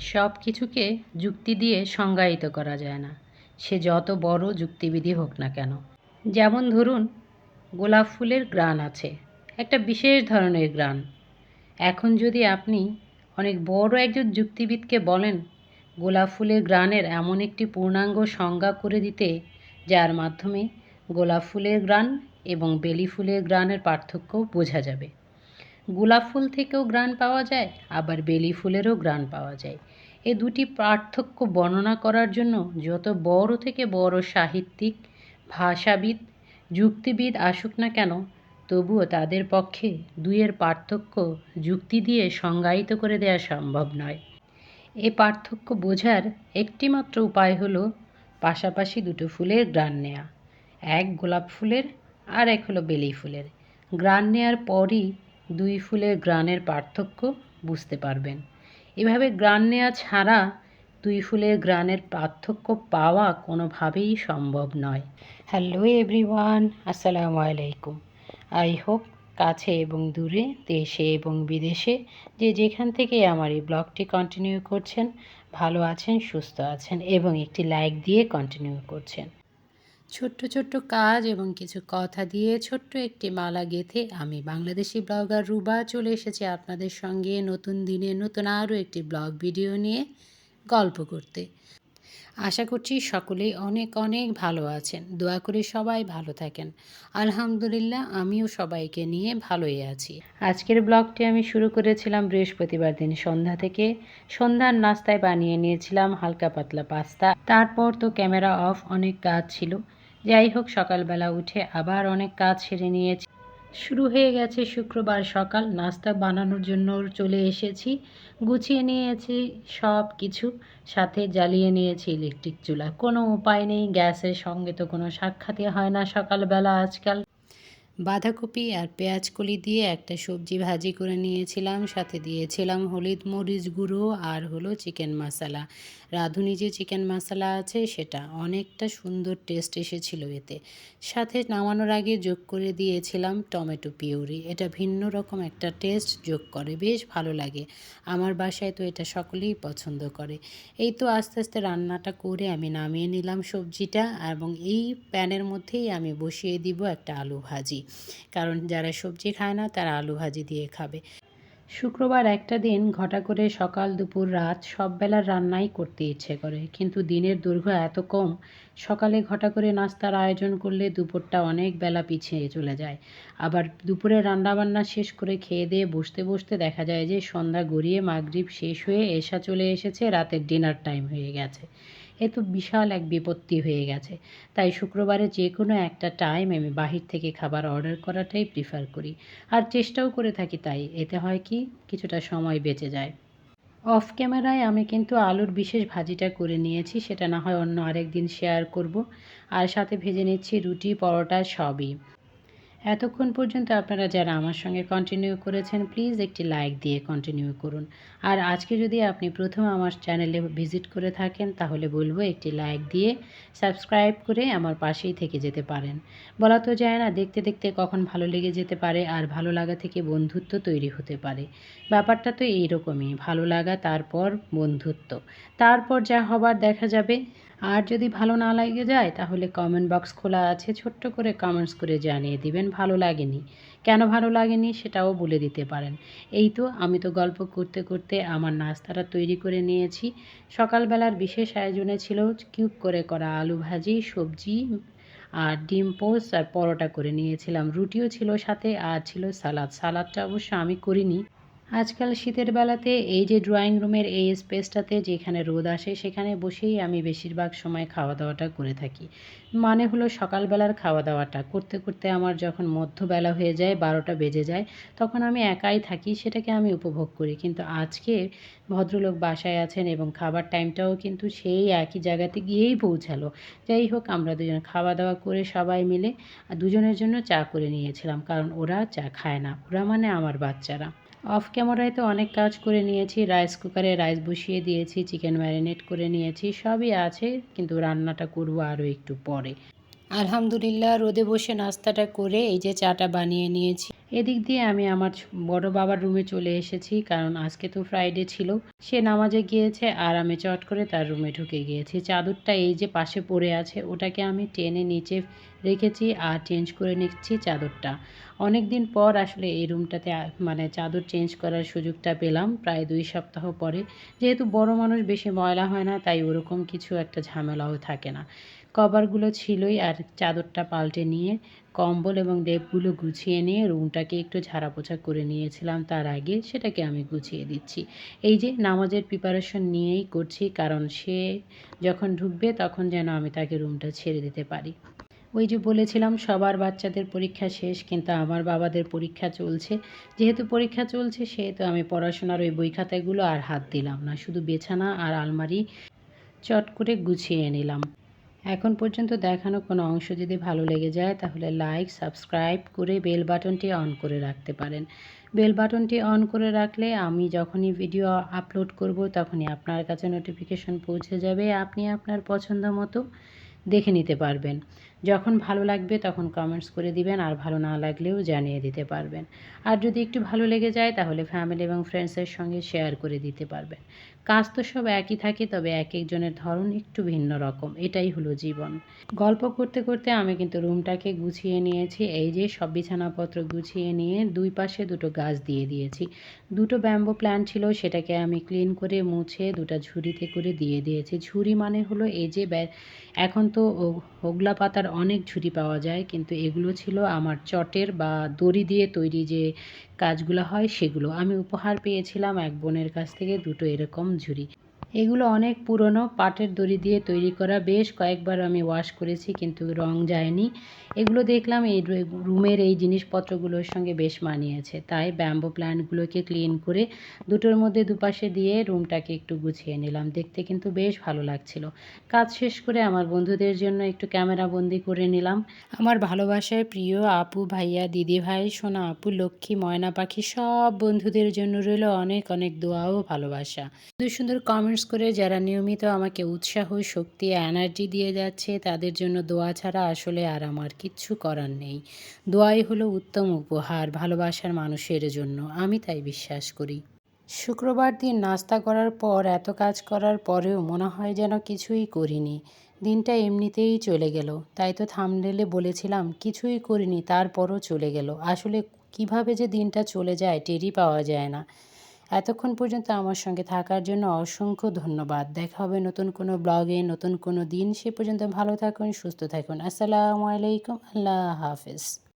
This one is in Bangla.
সব কিছুকে যুক্তি দিয়ে সংজ্ঞায়িত করা যায় না। সে যত বড় যুক্তিবিধি হোক না কেন। যেমন ধরুন, গোলাপ ফুলের গ্রান আছে, একটা বিশেষ ধরনের গ্রান। এখন যদি আপনি অনেক বড় একজন যুক্তিবিদকে বলেন, গোলাপ ফুলের গ্রানের এমন একটি পূর্ণাঙ্গ সংজ্ঞা করে দিতে, যার মাধ্যমে গোলাপ ফুলের গ্রান এবং বেলি ফুলের গ্রানের পার্থক্য বোঝা যাবে। গোলাপ ফুল থেকেও গ্রান পাওয়া যায়, আবার বেলি ফুলেরও গ্রান পাওয়া যায়। এ দুটি পার্থক্য বর্ণনা করার জন্য যত বড় থেকে বড় সাহিত্যিক, ভাষাবিদ, যুক্তিবিদ আসুক না কেন, তবুও তাদের পক্ষে দুইয়ের পার্থক্য যুক্তি দিয়ে সংজ্ঞায়িত করে দেওয়া সম্ভব নয়। এ পার্থক্য বোঝার একটিমাত্র উপায় হলো পাশাপাশি দুটো ফুলের গ্রান নেয়া। এক গোলাপ ফুলের, আর এক হলো বেলি ফুলের। গ্রান নেয়ার পরই দুই ফুলের গ্রানের পার্থক্য বুঝতে পারবেন। এভাবে গ্রান নেওয়া ছাড়া দুই ফুলের গ্রানের পার্থক্য পাওয়া কোনোভাবেই সম্ভব নয়। হ্যালো এভরিওয়ান, আসসালামু আলাইকুম। আই হোপ কাছে এবং দূরে, দেশে এবং বিদেশে যে যেখান থেকে আমার এই ব্লগটি কন্টিনিউ করছেন, ভালো আছেন, সুস্থ আছেন এবং একটি লাইক দিয়ে কন্টিনিউ করছেন। ছোট্ট ছোট্ট কাজ এবং কিছু কথা দিয়ে ছোট্ট একটি মালা গেঁথে আমি বাংলাদেশি ব্লগার রুবা চলে এসেছি আপনাদের সঙ্গে নতুন দিনে নতুন আরও একটি ব্লগ ভিডিও নিয়ে গল্প করতে। আশা করছি সকলেই অনেক অনেক ভালো আছেন। দোয়া করে সবাই ভালো থাকেন। আলহামদুলিল্লাহ, আমিও সবাইকে নিয়ে ভালোই আছি। আজকের ব্লগটি আমি শুরু করেছিলাম বৃহস্পতিবার দিন সন্ধ্যা থেকে। সন্ধ্যার নাস্তায় বানিয়ে নিয়েছিলাম হালকা পাতলা পাস্তা। তারপর তো ক্যামেরা অফ, অনেক কাজ ছিল। যাই হোক সকালবেলা উঠে আবার অনেক কাজ সেরে নিয়েছি। শুরু হয়ে গেছে শুক্রবার সকাল। নাস্তা বানানোর জন্য চলে এসেছি। গুছিয়ে নিয়েছি সব কিছু। সাথে জ্বালিয়ে নিয়েছি ইলেকট্রিক চুলা। কোনো উপায় নেই, গ্যাসের সঙ্গে তো কোনো সাক্ষাৎই হয় না সকালবেলা আজকাল। বাঁধাকপি আর পেঁয়াজ কলি দিয়ে একটা সবজি ভাজি করে নিয়েছিলাম। সাথে দিয়েছিলাম হলুদ মরিচ গুঁড়ো আর হলো চিকেন মশলা। রাঁধুনি যে চিকেন মশলা আছে সেটা অনেকটা সুন্দর টেস্ট এসেছিল এতে। সাথে নামানোর আগে যোগ করে দিয়েছিলাম টমেটো পিউরি। এটা ভিন্ন রকম একটা টেস্ট যোগ করে, বেশ ভালো লাগে। আমার বাসায় তো এটা সকলেই পছন্দ করে। এই তো আস্তে আস্তে রান্নাটা করে আমি নামিয়ে নিলাম সবজিটা এবং এই প্যানের মধ্যেই আমি বসিয়ে দিব একটা আলু ভাজি। কারণ যারা সবজি খায় না তারা আলু ভাজি দিয়ে খাবে। শুক্রবার একটা দিন ঘটা করে সকাল, দুপুর, রাত সব বেলার রান্নাই করতে ইচ্ছে করে। কিন্তু দিনের দৈর্ঘ্য এত কম, সকালে ঘটা করে নাস্তার আয়োজন করলে দুপুরটা অনেক বেলা পিছিয়ে চলে যায়। আবার দুপুরে রান্নাবান্না শেষ করে খেয়ে দিয়ে বসতে বসতে দেখা যায় যে সন্ধ্যা গড়িয়ে মাগরিব শেষ হয়ে এসা চলে এসেছে, রাতের ডিনার টাইম হয়ে গেছে। এ তো বিশাল এক বিপত্তি হয়ে গেছে। তাই শুক্রবারে যে কোনো একটা টাইম আমি বাহির থেকে খাবার অর্ডার করাটাই প্রিফার করি। আর চেষ্টাও করে থাকি তাই। এতে হয় কি? কিছুটা সময় বেঁচে যায়। অফ ক্যামেরায় আমি কিন্তু আলুর বিশেষ ভাজিটা করে নিয়েছি। সেটা না হয় অন্য আরেক দিন শেয়ার করব। আর সাথে ভেজে নিচ্ছি রুটি, পরোটা সবই। এতক্ষণ পর্যন্ত আপনারা যারা আমার সঙ্গে কন্টিনিউ করেছেন প্লিজ একটি লাইক দিয়ে কন্টিনিউ করুন। আর আজকে যদি আপনি প্রথম আমার চ্যানেলে ভিজিট করে থাকেন, তাহলে বলব একটি লাইক দিয়ে সাবস্ক্রাইব করে আমার পাশেই থেকে যেতে পারেন। বলা তো যায় না, দেখতে দেখতে কখন ভালো লেগে যেতে পারে আর ভালো লাগা থেকে বন্ধুত্ব তৈরি হতে পারে। ব্যাপারটা তো এইরকমই, ভালো লাগা, তারপর বন্ধুত্ব। তারপর যা হবার দেখা যাবে। আর যদি ভালো না লাগে যায়, তাহলে কমেন্ট বক্স খোলা আছে, ছোট্ট করে কমেন্টস করে জানিয়ে দিবেন, ভালো লাগেনি। কেন ভালো লাগেনি সেটাও বলে দিতে পারেন। এই তো আমি তো গল্প করতে করতে আমার নাস্তাটা তৈরি করে নিয়েছি। সকালবেলার বিশেষ আয়োজনে ছিল কিউব করে করা আলু ভাজি, সবজি আর ডিম পোস্ট আর পরোটা করে নিয়েছিলাম। রুটিও ছিল সাথে আর ছিল সালাদ। সালাদটা অবশ্য আমি করিনি। আজকাল শীতের বেলাতে এই যে ড্রয়িং রুমের এই স্পেসটাতে যেখানে রোদ আসে, সেখানে বসেই আমি বেশিরভাগ সময় খাওয়া দাওয়াটা করে থাকি। মানে হলো সকালবেলার খাওয়া দাওয়াটা করতে করতে আমার যখন মধ্যবেলা হয়ে যায়, বারোটা বেজে যায়, তখন আমি একাই থাকি, সেটাকে আমি উপভোগ করি। কিন্তু আজকে ভদ্রলোক বাসায় আছেন এবং খাবার টাইমটাও কিন্তু সেই একই জায়গাতে গিয়েই পৌঁছালো। যাই হোক, আমরা দুজন খাওয়া দাওয়া করে সবাই মিলে দুজনের জন্য চা করে নিয়েছিলাম, কারণ ওরা চা খায় না। ওরা মানে আমার বাচ্চারা। অফ ক্যামেরায় তো অনেক কাজ করে নিয়েছি, রাইস কুকারে রাইস বসিয়ে দিয়েছি, চিকেন ম্যারিনেট করে নিয়েছি, সবই আছে, কিন্তু রান্নাটা করব আরও একটু পরে। আলহামদুলিল্লাহ, রোদে বসে নাস্তাটা করে এই যে চাটা বানিয়ে নিয়েছি। এদিক দিয়ে আমি আমার বড় বাবার রুমে চলে এসেছি, কারণ আজকে তো ফ্রাইডে ছিল। সে নামাজে গিয়েছে আর আমি চট করে তার রুমে ঢুকে গিয়েছি। চাদরটা এই যে পাশে পড়ে আছে, ওটাকে আমি টেনে নিচে রেখেছি আর চেঞ্জ করে নিচ্ছি চাদরটা। অনেক দিন পর আসলে এই রুমটাতে মানে চাদর চেঞ্জ করার সুযোগটা পেলাম, প্রায় দুই সপ্তাহ পরে। যেহেতু বড় মানুষ, বেশি ময়লা হয় না, তাই ওরকম কিছু একটা ঝামেলাও থাকে না। কভারগুলো ছিলই আর চাদরটা পাল্টে নিয়ে কম্বল এবং লেপগুলো গুছিয়ে নিয়ে রুমটাকে একটু ঝাড়া পোছা করে নিয়েছিলাম তার আগে সেটাকে আমি গুছিয়ে দিচ্ছি। এই যে নামাজের প্রিপারেশন নিয়েই করছি কারণ সে যখন ঢুকবে তখন যেন আমি তাকে রুমটা ছেড়ে দিতে পারি। ওই যে বলেছিলাম সবার বাচ্চাদের পরীক্ষা শেষ কিন্তু আমার বাবাদের পরীক্ষা চলছে। যেহেতু পরীক্ষা চলছে সেহেতু আমি পড়াশোনার ওই বই খাতাগুলো আর হাত দিলাম না। শুধু বেছানা আর আলমারি চট করে গুছিয়ে নিলাম। এখন পর্যন্ত দেখানো কোনো অংশ যদি ভালো লেগে যায়, তাহলে লাইক সাবস্ক্রাইব করে বেল বাটনটি অন করে রাখতে পারেন। বেল বাটনটি অন করে রাখলে আমি যখনই ভিডিও আপলোড করব, তখনই আপনার কাছে নোটিফিকেশন পৌঁছে যাবে, আপনি আপনার পছন্দ মতো দেখে নিতে পারবেন। যখন ভালো লাগবে তখন কমেন্টস করে দিবেন, আর ভালো না লাগলেও জানিয়ে দিতে পারবেন। আর যদি একটু ভালো লেগে যায় তাহলে ফ্যামিলি এবং ফ্রেন্ডসের সঙ্গে শেয়ার করে দিতে পারবেন। কাজ তো সব একই থাকে, তবে এক একজনের ধরন একটু ভিন্ন রকম। এটাই হলো জীবন। গল্প করতে করতে আমি কিন্তু রুমটাকে গুছিয়ে নিয়েছি। এই যে সব বিছানাপত্র গুছিয়ে নিয়ে দুই পাশে দুটো গাছ দিয়ে দিয়েছি। দুটো ব্যাম্বো প্ল্যান্ট ছিল, সেটাকে আমি ক্লিন করে মুছে দুটো ঝুড়িতে করে দিয়ে দিয়েছি। ঝুড়ি মানে হলো এই যে এখন তো হোগলা পাতার অনেক ঝুড়ি পাওয়া যায়, কিন্তু এগুলো ছিল আমার চটের বা দড়ি দিয়ে তৈরি যে কাজগুলো হয় সেগুলো। আমি উপহার পেয়েছিলাম এক বোনের কাছ থেকে দুটো এরকম ঝুড়ি। এগুলো অনেক পুরনো পাটের দড়ি দিয়ে তৈরি করা। বেশ কয়েকবার আমি ওয়াশ করেছি, কিন্তু রং যায়নি। এগুলো দেখলাম এই রুমের এই জিনিসপত্রগুলোর সঙ্গে বেশ মানিয়েছে। তাই ব্যাম্বো প্ল্যান্টগুলোকে ক্লিন করে দুটোর মধ্যে দুপাশে দিয়ে রুমটাকে একটু গুছিয়ে নিলাম। দেখতে কিন্তু বেশ ভালো লাগছিল। কাজ শেষ করে আমার বন্ধুদের জন্য একটু ক্যামেরা বন্দি করে নিলাম। আমার ভালোবাসার প্রিয় আপু, ভাইয়া, দিদি ভাই, সোনা আপু, লক্ষ্মী, ময়না পাখি সব বন্ধুদের জন্য রইল অনেক অনেক দোয়া ও ভালোবাসা। সুন্দর সুন্দর কমেন্টস করে যারা নিয়মিত আমাকে উৎসাহ, শক্তি এনার্জি দিয়ে যাচ্ছে, তাদের জন্য দোয়া ছাড়া আসলে আর আমার কিচ্ছু করার নেই। দোয়াই হলো উত্তম উপহার, ভালোবাসার মানুষের জন্য। আমি তাই বিশ্বাস করি। শুক্রবার দিন নাস্তা করার পর, এত কাজ করার পরেও মনে হয় যেন কিছুই করিনি। দিনটা এমনিতেই চলে গেল। তাই তো থামনেলে বলেছিলাম, কিছুই করিনি, তারপরও চলে গেল। আসলে কীভাবে যে দিনটা চলে যায়, টেরই পাওয়া যায় না। এতক্ষণ পর্যন্ত আমার সঙ্গে থাকার জন্য অসংখ্য ধন্যবাদ। দেখা হবে নতুন কোনো ব্লগে, নতুন কোনো দিন। সে পর্যন্ত ভালো থাকুন, সুস্থ থাকুন। আসসালামু আলাইকুম। আল্লাহ হাফেজ।